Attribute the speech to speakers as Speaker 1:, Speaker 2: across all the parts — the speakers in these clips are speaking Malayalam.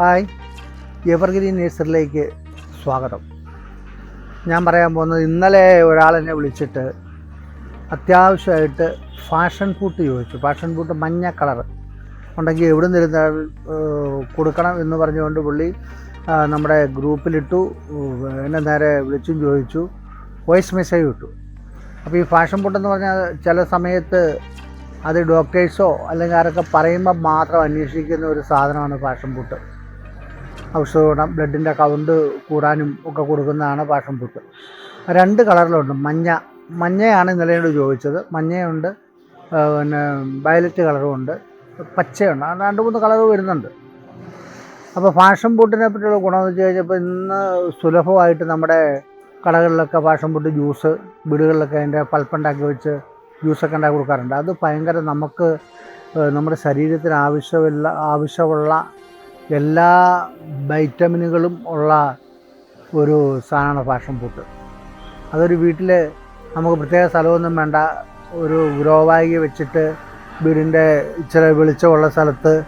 Speaker 1: ഹായ്. എവർഗ്രീൻ നേഴ്സറിലേക്ക് സ്വാഗതം. ഞാൻ പറയാൻ പോകുന്നത് ഇന്നലെ ഒരാളെന്നെ വിളിച്ചിട്ട് അത്യാവശ്യമായിട്ട് ഫാഷൻ പൂട്ട് ചോദിച്ചു. ഫാഷൻ പൂട്ട് മഞ്ഞ കളർ ഉണ്ടെങ്കിൽ എവിടെ നിന്നിരുന്ന കൊടുക്കണം എന്ന് പറഞ്ഞുകൊണ്ട് പുള്ളി നമ്മുടെ ഗ്രൂപ്പിലിട്ടു. എന്നെ നേരെ വിളിച്ചും ചോദിച്ചു. വോയിസ് മെസ്സേജ് ഇട്ടു. അപ്പോൾ ഈ ഫാഷൻ പൂട്ടെന്ന് പറഞ്ഞാൽ ചില സമയത്ത് അത് ഡോക്ടേഴ്സോ അല്ലെങ്കിൽ ആരൊക്കെ പറയുമ്പോൾ മാത്രം അന്വേഷിക്കുന്ന ഒരു സാധനമാണ് പാഷൻ പൂട്ട് ഔഷധഗുണം ബ്ലഡിന്റെ കൗണ്ട് കൂടാനും ഒക്കെ കൊടുക്കുന്നതാണ് പാഷൻ ഫ്രൂട്ട് രണ്ട് കളറിലുണ്ട്. മഞ്ഞ മഞ്ഞയാണ് ഇന്നലെയോട് ചോദിച്ചത്. മഞ്ഞയുണ്ട് പിന്നെ വയലറ്റ് കളറും ഉണ്ട് പച്ചയുണ്ട് രണ്ട് മൂന്ന് കളർ വരുന്നുണ്ട്. അപ്പോൾ ഫാഷൻ ബൂട്ടിനെ പറ്റിയുള്ള ഗുണമെന്ന് വെച്ച് കഴിഞ്ഞപ്പോൾ ഇന്ന് സുലഭമായിട്ട് നമ്മുടെ കടകളിലൊക്കെ ഫാഷൻ ബൂട്ട് ജ്യൂസ് വീടുകളിലൊക്കെ അതിന്റെ പൽപ്പുണ്ടാക്കി വെച്ച് ജ്യൂസൊക്കെ ഉണ്ടാക്കി കൊടുക്കാറുണ്ട്. അത് ഭയങ്കര നമുക്ക് നമ്മുടെ ശരീരത്തിന് ആവശ്യമില്ല ആവശ്യമുള്ള എല്ലാ വൈറ്റമിനുകളും ഉള്ള ഒരു സാധനമാണ് ഫാഷൻ ഫുഡ് അതൊരു വീട്ടിൽ നമുക്ക് പ്രത്യേക സ്ഥലമൊന്നും വേണ്ട. ഒരു ഗ്രോവായി വെച്ചിട്ട് വീടിന്റെ ഇച്ചിരി വെളിച്ചമുള്ള സ്ഥലത്ത്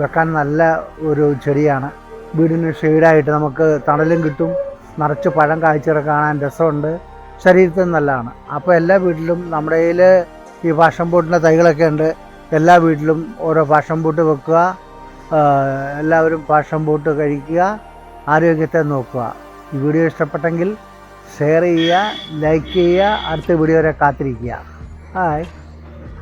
Speaker 1: വെക്കാൻ നല്ല ഒരു ചെടിയാണ്. വീടിന് ഷെയ്ഡായിട്ട് നമുക്ക് തണലും കിട്ടും. നിറച്ച് പഴം കാഴ്ചകൾ കാണാൻ രസമുണ്ട്. ശരീരത്തിന് നല്ലതാണ്. അപ്പോൾ എല്ലാ വീട്ടിലും നമ്മുടെ കയ്യിൽ ഈ ഫാഷൻ ബോട്ടിന്റെ തൈകളൊക്കെ ഉണ്ട്. എല്ലാ വീട്ടിലും ഓരോ ഫാഷൻ ബോട്ട് വെക്കുക. എല്ലാവരും പാഷൻ ബോട്ട് കഴിക്കുക ആരോഗ്യത്തെ നോക്കുക. ഈ വീഡിയോ ഇഷ്ടപ്പെട്ടെങ്കിൽ ഷെയർ ചെയ്യുക ലൈക്ക് ചെയ്യുക അടുത്ത വീഡിയോ വരെ കാത്തിരിക്കുക. ഹായ്